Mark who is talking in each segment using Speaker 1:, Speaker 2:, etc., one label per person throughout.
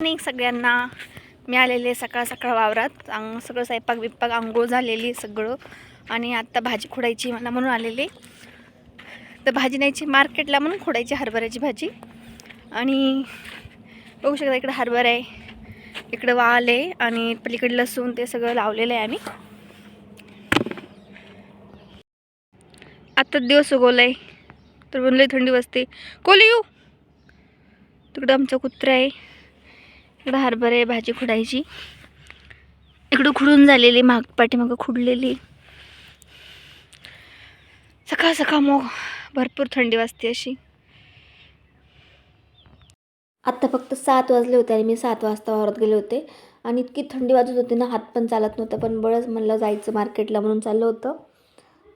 Speaker 1: आणि सगळ्यांना मी आलेले सकाळ सकाळ वावरात. अंग सगळं स्वयंपाक बिपाक आंघोळ झालेली सगळं. आणि आत्ता भाजी खोडायची मला म्हणून आलेले. तर भाजी न्यायची मार्केटला म्हणून खोडायची हरभऱ्याची भाजी. आणि बघू शकता इकडं हरभरा आहे. इकडं वाल आहे आणि पलीकडे लसूण ते सगळं लावलेलं आहे आम्ही. आत्ताच दिवस उगवला आहे तर बनले थंडी वाजते. कोली येऊ. तिकडं आमचा कुत्रा आहे. इकडं हरभरे भाजी खुडायची. इकडं खुडून झालेली माग पाठीमागं खुडलेली. सकाळ सकाळ मग भरपूर थंडी वाजते अशी. आत्ता फक्त सात वाजले होते आणि मी सात वाजता वावरत गेले होते. आणि इतकी थंडी वाजत होती ना हात पण चालत नव्हतं. पण बळच म्हणलं जायचं मार्केटला म्हणून चाललं होतं.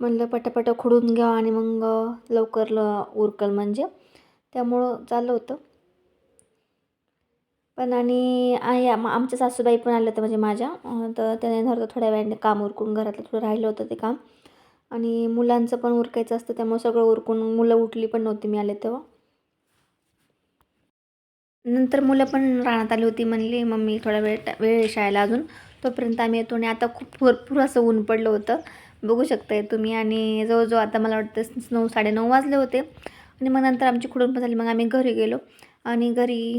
Speaker 1: म्हणलं पटापटा खुडून घ्या आणि मग लवकर ल उरकल म्हणजे. त्यामुळं चाललं होतं. पण आणि आहे आम- आमच्या सासूबाई पण आल्या होत्या म्हणजे माझ्या. तर त्याने धरतो थोड्या वेळाने काम उरकून घरातलं थोडं राहिलं होतं ते काम. आणि मुलांचं पण उरकायचं असतं त्यामुळे सगळं उरकून मुलं उठली पण नव्हती मी आले तेव्हा. नंतर मुलं पण राहण्यात आली होती म्हणली मम्मी थोडा वेळ वेळ शाळेला अजून. तोपर्यंत आम्ही येतो आणि आता खूप भरपूर असं ऊन पडलं होतं. बघू शकताय तुम्ही. आणि जवळजवळ आता मला वाटतं नऊ साडेनऊ वाजले होते. आणि मग नंतर आमची खुडून पण झाली. मग आम्ही घरी गेलो. आणि घरी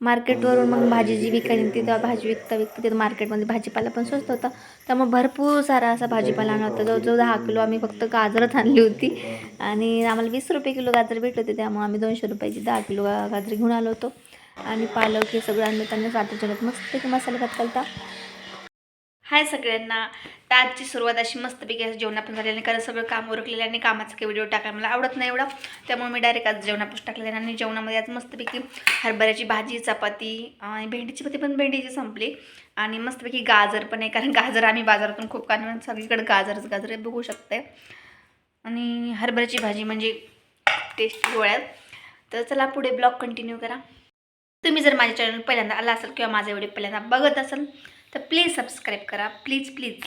Speaker 1: मार्केटवरून मग भाजी जी विकायची निघते तेव्हा भाजी विकता विकता तिथं मार्केटमध्ये भाजीपाला पण स्वस्त होता. त्यामुळे भरपूर सारा असा भाजीपाला आणला होता. जवळजवळ दहा किलो आम्ही फक्त गाजरच आणली होती. आणि आम्हाला वीस रुपये किलो गाजर भेटत होते. त्यामुळे आम्ही दोनशे रुपयाची दहा किलो गाजर घेऊन आलो होतो. आणि पालक हे सगळं आणलं त्यांनी साठच्या मस्त मसाला भात घालता हाय सगळ्यांना. तर आजची सुरुवात अशी मस्तपैकी असं जेवणापासून झालेली नाही कारण सगळं काम उरकलेलं आहे आणि कामाचा काही व्हिडिओ टाकायला मला आवडत नाही एवढा. त्यामुळे मी डायरेक्ट आज जेवणापासून टाकलेलं आहे. आणि जेवणामध्ये आज मस्तपैकी हरभऱ्याची भाजी चपाती आणि भेंडीची पती पण भेंडीची संपली. आणि मस्तपैकी गाजर पण आहे. कारण गाजर आम्ही बाजारातून खूप कारण सगळीकडे गाजरच गाजर आहे. बघू शकते आणि हरभऱ्याची भाजी म्हणजे टेस्ट गोळ्यात. तर चला पुढे ब्लॉग कंटिन्यू करा. तुम्ही जर माझ्या चॅनल पहिल्यांदा आला असाल किंवा माझे व्हिडिओ पहिल्यांदा बघत असाल तर प्लीज सबस्क्राईब करा. प्लीज प्लीज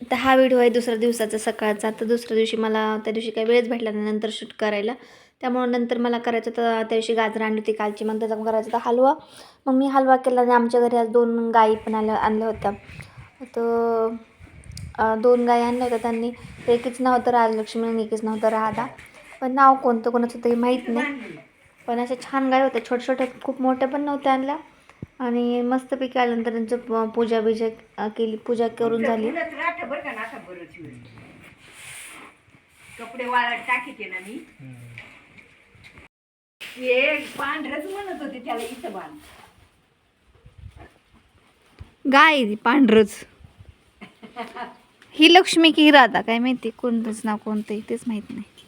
Speaker 1: तर हा व्हिडिओ आहे दुसऱ्या दिवसाचा सकाळचा. तर दुसऱ्या दिवशी मला त्या दिवशी काही वेळच भेटला नाही नंतर शूट करायला. त्यामुळं नंतर मला करायचं तर त्या दिवशी गाजर आणली होती कालची. मग त्याचा करायचं होता हलवा. मग मी हलवा केला आणि आमच्या घरी आज दोन गाई पण आल्या आणल्या होत्या. तर दोन गायी आणल्या होत्या त्यांनी. एकीच नाव होतं राजलक्ष्मी आणि एकीच नाव होतं राधा. पण नाव कोणतं कोणाचं तरी माहीत नाही. पण अशा छान गाय होत्या. छोट्या छोट्या खूप मोठ्या पण नव्हत्या आणल्या. आणि मस्तपैकी आल्यानंतर त्यांचं पूजा बिजा केली पूजा करून झाली.
Speaker 2: कपडे वाळत टाकीते ना मी. हे पांढरच म्हणत होते त्याला इथं बांध.
Speaker 1: गाय पांढरच. ही लक्ष्मी की राधा काय माहिती कोणतंच नाव कोणतं आहे तेच माहीत नाही.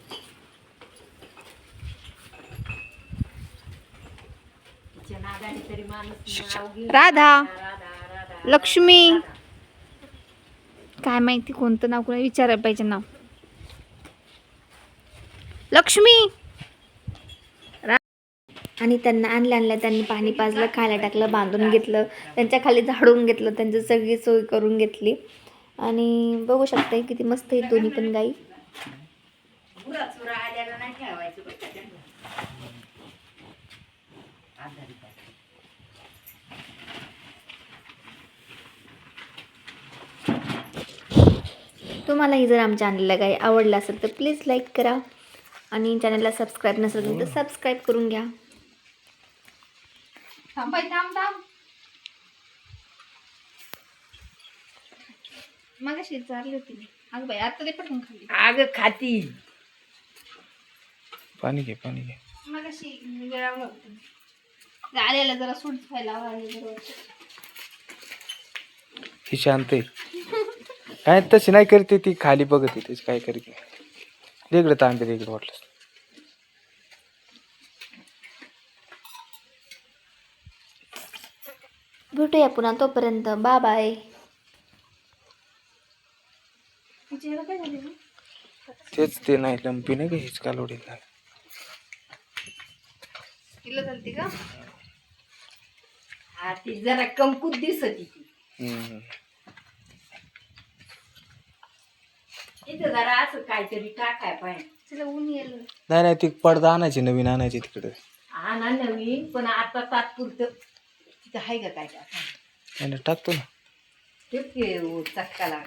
Speaker 1: राधा. लक्ष्मी. काय माहिती कोणतं नाव कोणा विचारायला पाहिजे नाव. लक्ष्मी. रा- आणि त्यांना आणल्या आणल्या त्यांनी पाणी पाजलं खायला टाकलं बांधून घेतलं त्यांच्या खाली झाडून घेतलं त्यांची सगळी सोय करून घेतली. आणि बघू शकता किती मस्त आहेत दोन्ही पण गाई.
Speaker 2: आजारी पडतात.
Speaker 1: तुम्हालाही जर आमच्या चॅनलला काही आवडलं असेल तर प्लीज लाईक करा. आणि चॅनलला सबस्क्राईब नसेल तर सबस्क्राईब करून घ्या.
Speaker 2: थांब बाई, थांब थांब.
Speaker 1: मग अशी चालली होती मी. अगं बाई आता ते पटकन खाल्ली.
Speaker 2: अगं खाती.
Speaker 3: पाणी घे पाणी घे.
Speaker 1: मग अशी होती. आलेला जरा सूट व्हायला हवा जरा
Speaker 3: ती शांत आहे. काय तशी नाही करते ती खाली बघत आहे काय करते वेगळं तांबे वेगळं वाटलं
Speaker 1: भेटूया पुन्हा तोपर्यंत. Bye bye. काय झालं?
Speaker 3: तेच ते नाही लंपी नाही का हीच कालोडी नाही
Speaker 1: तिला चालते का?
Speaker 2: हा ती जरा कमकुत दिसत ती
Speaker 3: हम्म.
Speaker 2: इथं जरा असं काहीतरी टाकाय पाहिजे.
Speaker 1: तिला ऊन येईल.
Speaker 3: नाही नाही ती पडदा आणायची नवीन आणायची तिकडे.
Speaker 2: हा ना नवीन पण आता तात्पुरतं. तिथं आहे का काय? काय
Speaker 3: आणि टाकतो ना.
Speaker 2: ते के- चटका लागला.